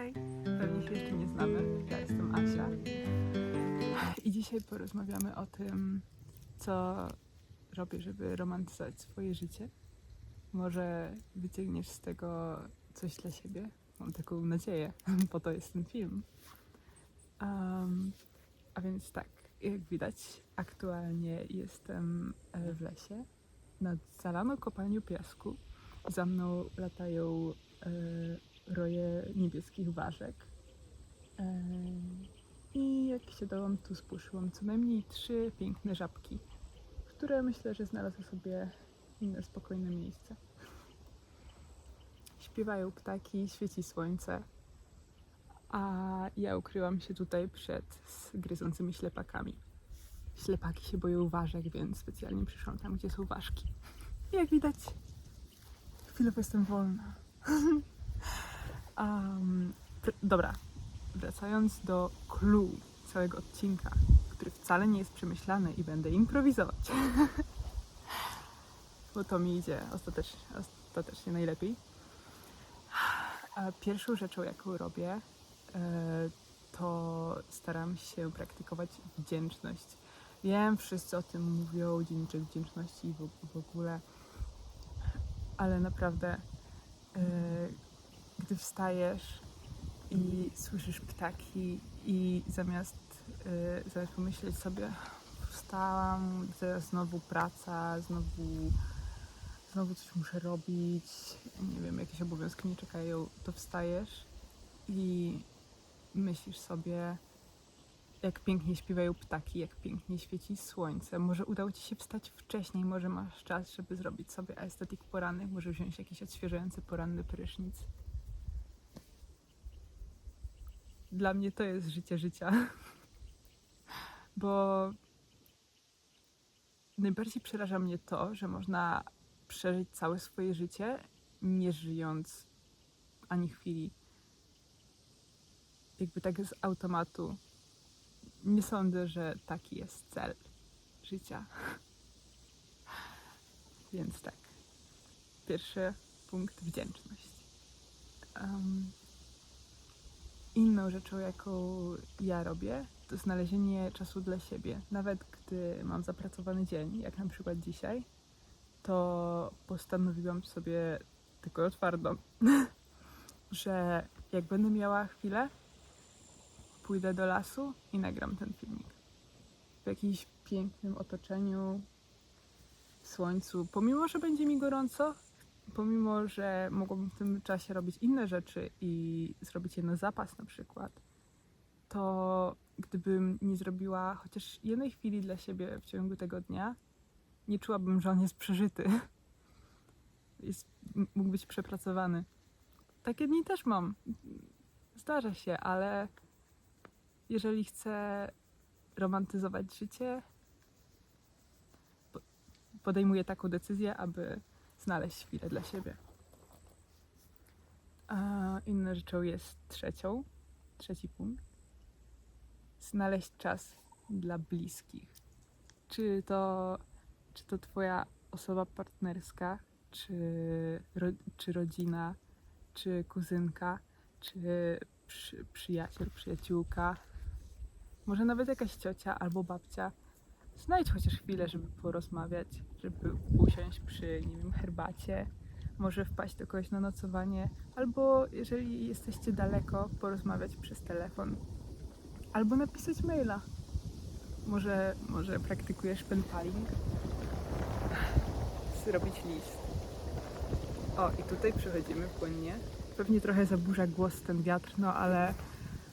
Hej! Pewnie się jeszcze nie znamy. Ja jestem Asia. I dzisiaj porozmawiamy o tym, co robię, żeby romantyzować swoje życie. Może wyciągniesz z tego coś dla siebie. Mam taką nadzieję, po to jest ten film. Um, a więc tak, jak widać, aktualnie jestem e, w lesie nad zalaną kopalnią piasku. Za mną latają e, roje niebieskich ważek. E, I jak się dałam, tu spuszyłam co najmniej trzy piękne żabki, które myślę, że znalazły sobie inne spokojne miejsce. Śpiewają ptaki, świeci słońce, a ja ukryłam się tutaj przed gryzącymi ślepakami. Ślepaki się boją ważek, więc specjalnie przyszłam tam, gdzie są ważki. Jak widać, chwilowo jestem wolna. um, dobra, wracając do clue całego odcinka, który wcale nie jest przemyślany i będę improwizować. Bo to mi idzie ostatecznie, ostatecznie najlepiej. A Pierwszą rzeczą, jaką robię, e, to staram się praktykować wdzięczność. Wiem, wszyscy o tym mówią, dzienniczek wdzięczności w ogóle, ale naprawdę, e, gdy wstajesz i słyszysz ptaki i zamiast, e, zamiast pomyśleć sobie, wstałam, teraz znowu praca, znowu, znowu coś muszę robić, nie wiem, jakieś obowiązki mnie czekają, to wstajesz i myślisz sobie, jak pięknie śpiewają ptaki, jak pięknie świeci słońce. Może udało Ci się wstać wcześniej, może masz czas, żeby zrobić sobie estetyk porannych, może wziąć jakiś odświeżający poranny prysznic. Dla mnie to jest życie życia. Bo najbardziej przeraża mnie to, że można przeżyć całe swoje życie, nie żyjąc ani chwili. Jakby tak z automatu. Nie sądzę, że taki jest cel życia. Więc tak. Pierwszy punkt wdzięczność. Em, inną rzeczą, jaką ja robię, to znalezienie czasu dla siebie. Nawet gdy mam zapracowany dzień, jak na przykład dzisiaj, to postanowiłam sobie tylko twardo, że jak będę miała chwilę, pójdę do lasu i nagram ten filmik. W jakimś pięknym otoczeniu, w słońcu. Pomimo, że będzie mi gorąco, pomimo, że mogłabym w tym czasie robić inne rzeczy i zrobić je na zapas na przykład, to gdybym nie zrobiła chociaż jednej chwili dla siebie w ciągu tego dnia, nie czułabym, że on jest przeżyty. Jest, mógł być przepracowany. Takie dni też mam. Zdarza się, ale jeżeli chcę romantyzować życie, po- podejmuję taką decyzję, aby znaleźć chwilę dla siebie. A inną rzeczą jest trzecią, trzeci punkt. Znaleźć czas dla bliskich. Czy to, czy to twoja osoba partnerska, czy, ro, czy rodzina, czy kuzynka, czy przy, przyjaciel, przyjaciółka, może nawet jakaś ciocia albo babcia. Znajdź chociaż chwilę, żeby porozmawiać, żeby usiąść przy, nie wiem, herbacie, może wpaść do kogoś na nocowanie, albo jeżeli jesteście daleko, porozmawiać przez telefon, albo napisać maila. Może, może praktykujesz pen paling? Zrobić list. O, i tutaj przechodzimy płynnie. Pewnie trochę zaburza głos ten wiatr, no ale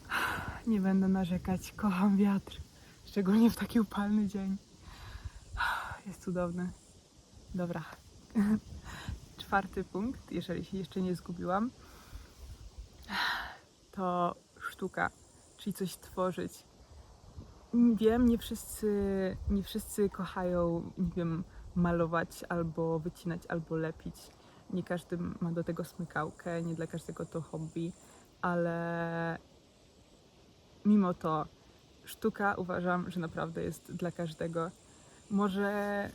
nie będę narzekać. Kocham wiatr. Szczególnie w taki upalny dzień. Jest cudowny. Dobra. Czwarty punkt, jeżeli się jeszcze nie zgubiłam, to sztuka, czyli coś tworzyć. Wiem, nie wszyscy, nie wszyscy kochają, nie wiem, malować albo wycinać, albo lepić. Nie każdy ma do tego smykałkę, nie dla każdego to hobby, ale mimo to sztuka uważam, że naprawdę jest dla każdego. Może,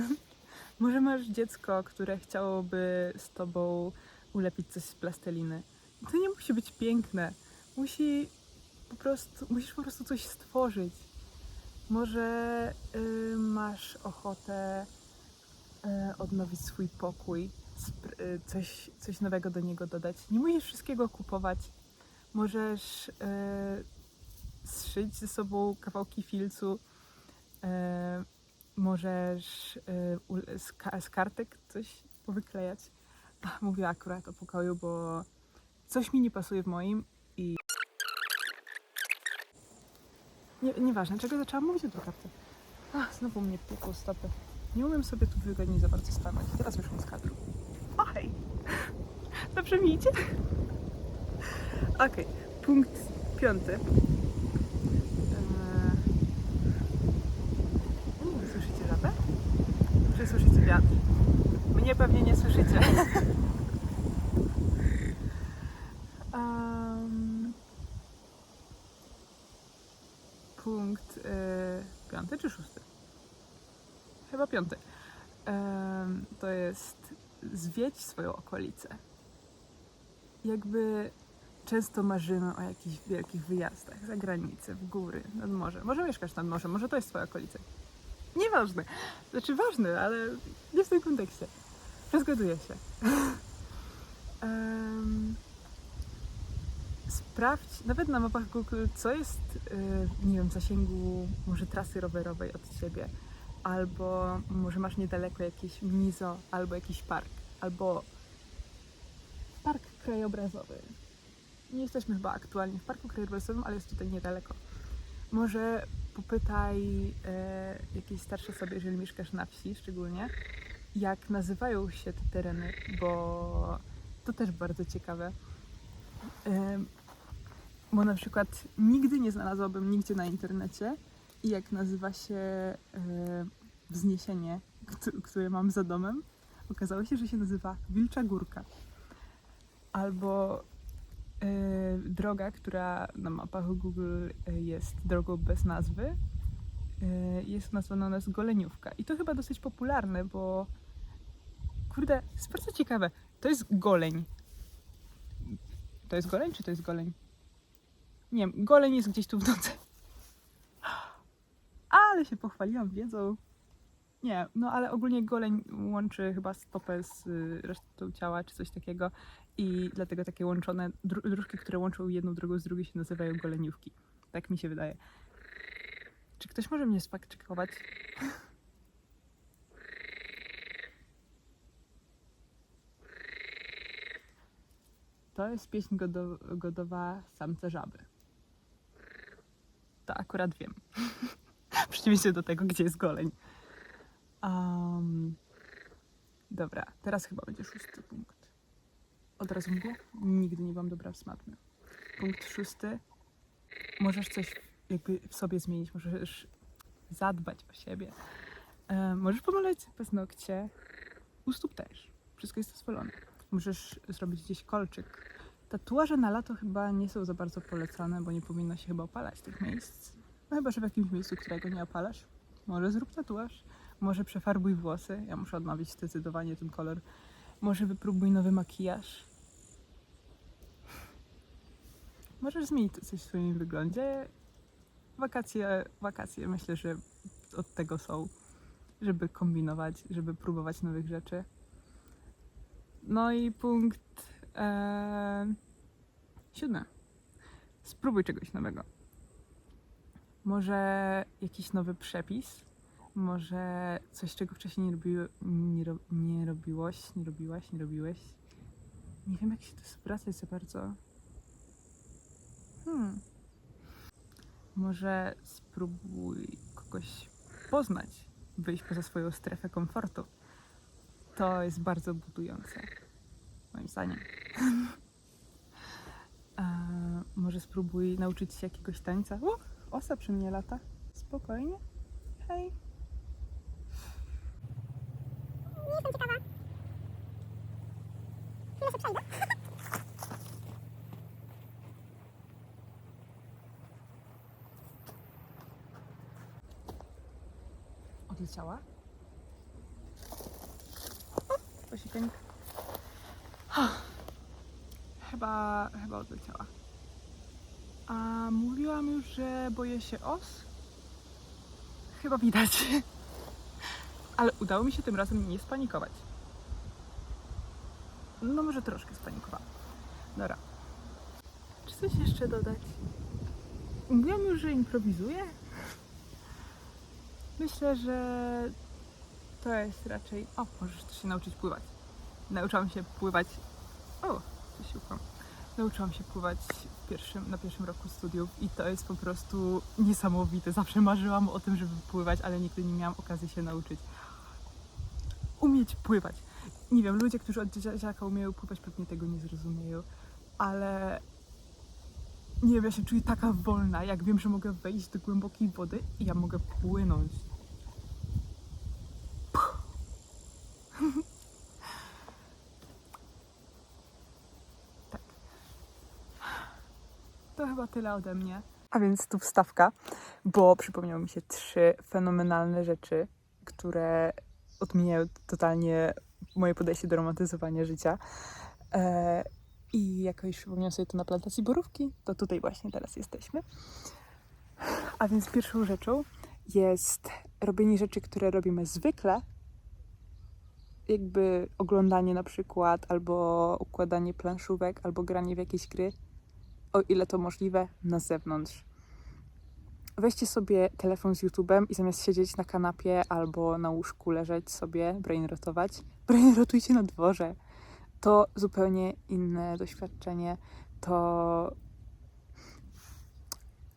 może masz dziecko, które chciałoby z tobą ulepić coś z plasteliny. to nie musi być piękne. Musi po prostu, musisz po prostu coś stworzyć. Może y, masz ochotę y, odnowić swój pokój, y, coś, coś nowego do niego dodać. Nie musisz wszystkiego kupować. Możesz y, zszyć ze sobą kawałki filcu. y, możesz y, z, ka- z kartek coś powyklejać. Mówię akurat o pokoju, bo coś mi nie pasuje w moim i. Nie, nieważne, czego zaczęłam mówić o drukarce. Ach, znowu mnie pukło stopy. Nie umiem sobie tu wygodnie za bardzo stanąć. Teraz wyszłam z kadru. O hej! Dobrze mi idzie? Okej, punkt piąty. Eee, nie wiem, Słyszycie żabę? Czy słyszycie wiatr? Mnie pewnie nie słyszycie. Em, punkt e, piąty czy szósty? Chyba piąty. Em, to jest zwiedź swoją okolicę. Jakby często marzymy o jakichś wielkich wyjazdach za granicę, w góry, nad morze. Może mieszkasz nad morzem, może to jest twoja okolica. Nieważne. Znaczy ważne, ale nie w tym kontekście. Rozgaduję się. Em, sprawdź nawet na mapach Google, co jest, y, nie wiem, w zasięgu może trasy rowerowej od ciebie, albo może masz niedaleko jakieś mizo, albo jakiś park, albo park krajobrazowy. Nie jesteśmy chyba aktualnie w parku krajobrazowym, ale jest tutaj niedaleko. Może popytaj e, jakieś starsze osoby, jeżeli mieszkasz na wsi szczególnie, jak nazywają się te tereny, bo to też bardzo ciekawe. Bo na przykład nigdy nie znalazłabym nigdzie na internecie, jak nazywa się e, wzniesienie, któ- które mam za domem. Okazało się, że się nazywa Wilcza Górka. Albo droga, która na mapach Google e, jest drogą bez nazwy, e, jest nazwana nas Goleniówka. I to chyba dosyć popularne, bo kurde, jest bardzo ciekawe. To jest goleń. To jest goleń, czy to jest goleń? Nie wiem, goleń jest gdzieś tu w drodze. Ale się pochwaliłam wiedzą. Nie, no ale ogólnie goleń łączy chyba stopę z y, resztą ciała, czy coś takiego. I dlatego takie łączone dróżki, które łączą jedną drugą z drugiej się nazywają goleniówki. Tak mi się wydaje. Czy ktoś może mnie sfakczekować? To jest pieśń godo- godowa samce żaby. To akurat wiem. W przeciwieństwie do tego, gdzie jest goleń. Um, dobra, teraz chyba będzie szósty punkt. Od razu mówię, nigdy nie byłam dobra w smatmy. Punkt szósty. Możesz coś jakby w sobie zmienić, możesz zadbać o siebie. E, możesz pomalać paznokcie, u stóp też. Wszystko jest dozwolone. Możesz zrobić gdzieś kolczyk. Tatuaże na lato chyba nie są za bardzo polecane, bo nie powinno się chyba opalać tych miejsc. No chyba, że w jakimś miejscu, którego nie opalasz. Może zrób tatuaż. Może przefarbuj włosy. Ja muszę odnowić zdecydowanie ten kolor. Może wypróbuj nowy makijaż. Możesz zmienić coś w swoim wyglądzie. Wakacje, wakacje myślę, że od tego są, żeby kombinować, żeby próbować nowych rzeczy. No i punkt e, siódmy. Spróbuj czegoś nowego. Może jakiś nowy przepis, może coś, czego wcześniej nie, robiło, nie, ro, nie robiłoś, nie robiłaś, nie robiłeś. Nie wiem, jak się to zwracać za bardzo. Hmm. Może spróbuj kogoś poznać, wyjść poza swoją strefę komfortu. To jest bardzo budujące, moim zdaniem. A, może spróbuj nauczyć się jakiegoś tańca. O, osa przy mnie lata. Spokojnie. Hej. Nie jestem ciekawa. Chwilę się przejdę. Odleciała? Chyba chyba, chyba odleciała. A mówiłam już, że boję się os? Chyba widać. Ale udało mi się tym razem nie spanikować. No może troszkę spanikowałam. Dobra. Czy coś jeszcze dodać? Mówiłam już, że improwizuję? Myślę, że to jest raczej... O, możesz się nauczyć pływać. Nauczyłam się pływać... O, coś ufam. Nauczyłam się pływać pierwszym, na pierwszym roku studiów i to jest po prostu niesamowite. Zawsze marzyłam o tym, żeby pływać, ale nigdy nie miałam okazji się nauczyć. Umieć pływać. Nie wiem, ludzie, którzy od dzieciaka umieją pływać, pewnie tego nie zrozumieją, ale nie wiem, ja się czuję taka wolna, jak wiem, że mogę wejść do głębokiej wody i ja mogę płynąć. Tak. To chyba tyle ode mnie. A więc tu wstawka, bo przypomniały mi się trzy fenomenalne rzeczy, które odmieniają totalnie moje podejście do romantyzowania życia. E, I jakoś przypomniałam sobie to na plantacji borówki, to tutaj właśnie teraz jesteśmy. A więc pierwszą rzeczą jest robienie rzeczy, które robimy zwykle, jakby oglądanie na przykład, albo układanie planszówek, albo granie w jakieś gry, o ile to możliwe, na zewnątrz. Weźcie sobie telefon z YouTube'em i zamiast siedzieć na kanapie albo na łóżku leżeć sobie, brainrotować, brainrotujcie na dworze. To zupełnie inne doświadczenie. To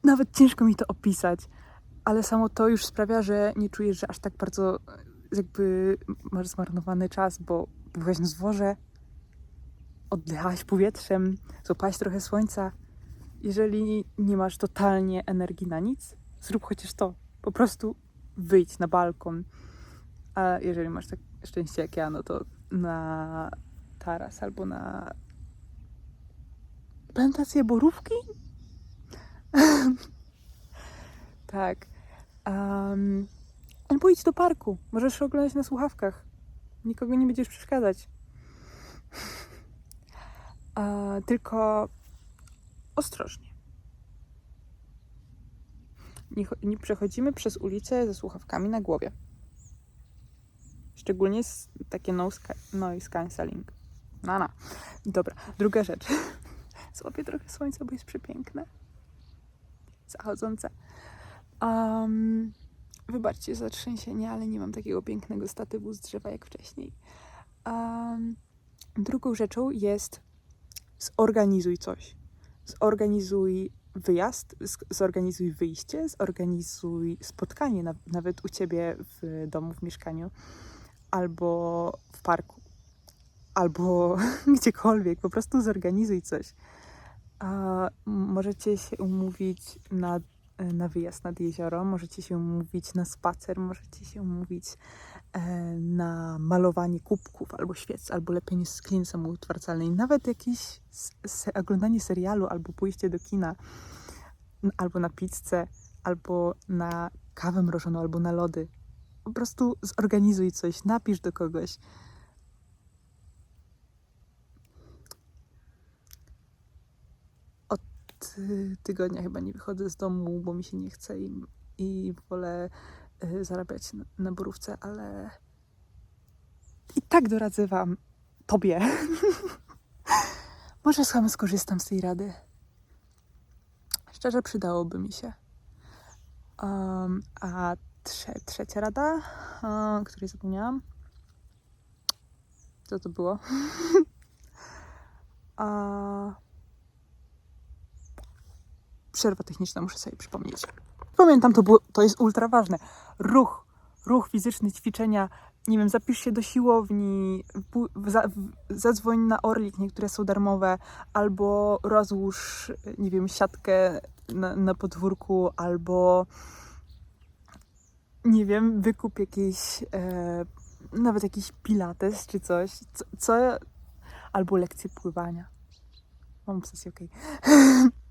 nawet ciężko mi to opisać, ale samo to już sprawia, że nie czujesz, że aż tak bardzo e, jakby masz zmarnowany czas, bo byłeś na dworze, oddychałaś powietrzem, złapałaś trochę słońca. Jeżeli nie masz totalnie energii na nic, zrób chociaż to. Po prostu wyjdź na balkon. A jeżeli masz tak szczęście jak ja, no to na taras albo na plantację borówki? tak. Um, albo idź do parku. Możesz oglądać na słuchawkach. Nikogo nie będziesz przeszkadzać. Tylko ostrożnie. Nie, nie przechodzimy przez ulicę ze słuchawkami na głowie. Szczególnie z takie no sky- noise cancelling. No, no. Dobra, druga rzecz. Złapię trochę słońca, bo jest przepiękne. Zachodzące. Um, wybaczcie za trzęsienie, ale nie mam takiego pięknego statywu z drzewa jak wcześniej. Um, drugą rzeczą jest zorganizuj coś. Zorganizuj wyjazd, zorganizuj wyjście, zorganizuj spotkanie na, nawet u ciebie w domu, w mieszkaniu, albo w parku, albo gdziekolwiek. Po prostu zorganizuj coś. A, możecie się umówić na, na wyjazd nad jezioro, możecie się umówić na spacer, możecie się umówić e, na malowanie kubków albo świec, albo lepienie z klin samoutwardzalnej, nawet jakieś se, oglądanie serialu, albo pójście do kina, albo na pizzę, albo na kawę mrożoną, albo na lody. Po prostu zorganizuj coś, napisz do kogoś. Od tygodnia chyba nie wychodzę z domu, bo mi się nie chce i, i wolę y, zarabiać na, na borówce, ale i tak doradzę Wam, Tobie. Może sam skorzystam z tej rady. Szczerze przydałoby mi się. Um, a trze trzecia rada, um, której zapomniałam. Co to było? a... Przerwa techniczna, muszę sobie przypomnieć. Pamiętam, to, było, to jest ultra ważne. Ruch, ruch fizyczny, ćwiczenia. Nie wiem, zapisz się do siłowni, za, zadzwoń na Orlik, niektóre są darmowe, albo rozłóż, nie wiem, siatkę na, na podwórku, albo nie wiem, wykup jakieś, e, nawet jakiś pilates czy coś, co, co albo lekcje pływania. Mam obsesję, okej.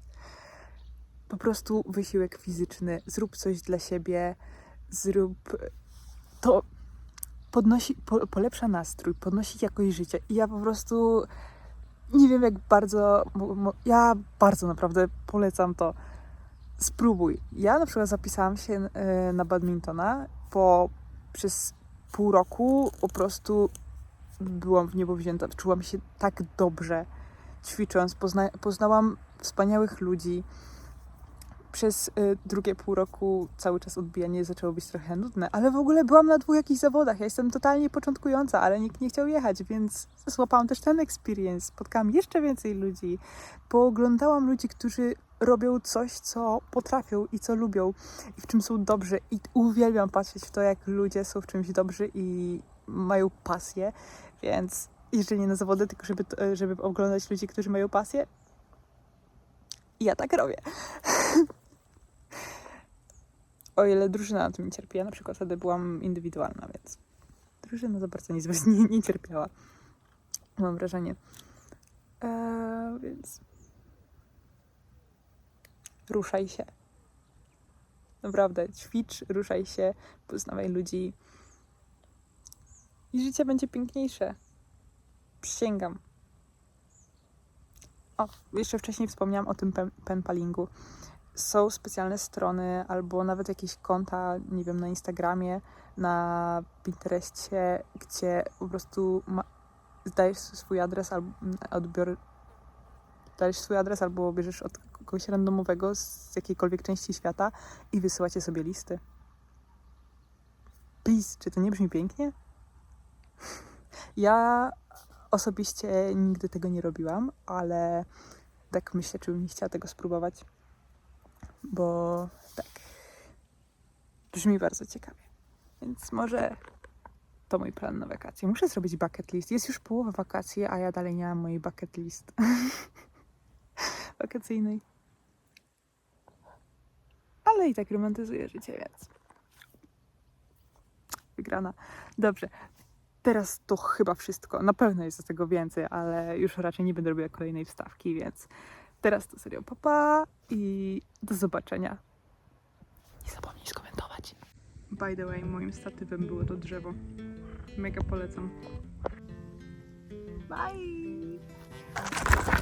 Po prostu wysiłek fizyczny, zrób coś dla siebie, zrób to podnosi, po, polepsza nastrój, podnosi jakość życia. I ja po prostu nie wiem jak bardzo, ja bardzo naprawdę polecam to. Spróbuj. Ja na przykład zapisałam się e, na badmintona, bo przez pół roku po prostu byłam w niebo wzięta. Czułam się tak dobrze ćwicząc. Pozna- poznałam wspaniałych ludzi. Przez y, drugie pół roku cały czas odbijanie zaczęło być trochę nudne, ale w ogóle byłam na dwóch jakichś zawodach. Ja jestem totalnie początkująca, ale nikt nie chciał jechać, więc złapałam też ten experience. Spotkałam jeszcze więcej ludzi. Pooglądałam ludzi, którzy robią coś, co potrafią i co lubią i w czym są dobrzy. I uwielbiam patrzeć w to, jak ludzie są w czymś dobrzy i mają pasję, więc jeżeli nie na zawody, tylko żeby, żeby oglądać ludzi, którzy mają pasję, ja tak robię. O ile drużyna na tym nie cierpi, ja na przykład wtedy byłam indywidualna, więc drużyna za bardzo nic nie, nie cierpiała. Mam wrażenie. Eee, więc ruszaj się. Naprawdę, ćwicz, ruszaj się, poznawaj ludzi i życie będzie piękniejsze. Przysięgam. O, jeszcze wcześniej wspomniałam o tym pen, penpalingu. Są specjalne strony albo nawet jakieś konta, nie wiem, na Instagramie, na Pinterestie, gdzie po prostu ma, zdajesz swój adres albo odbior, dajesz swój adres albo bierzesz od kogoś randomowego z jakiejkolwiek części świata i wysyłacie sobie listy. Please, czy to nie brzmi pięknie? Ja osobiście nigdy tego nie robiłam, ale tak myślę, czy bym nie chciała tego spróbować, bo tak, brzmi bardzo ciekawie. Więc może to mój plan na wakacje. Muszę zrobić bucket list. Jest już połowa wakacji, a ja dalej nie mam mojej bucket list wakacyjnej. Ale i tak romantyzuję życie, więc wygrana. Dobrze, teraz to chyba wszystko. Na pewno jest z tego więcej, ale już raczej nie będę robiła kolejnej wstawki, więc teraz to serio papa i do zobaczenia. Nie zapomnij skomentować. By the way, moim statywem było to drzewo. Mega polecam. Bye!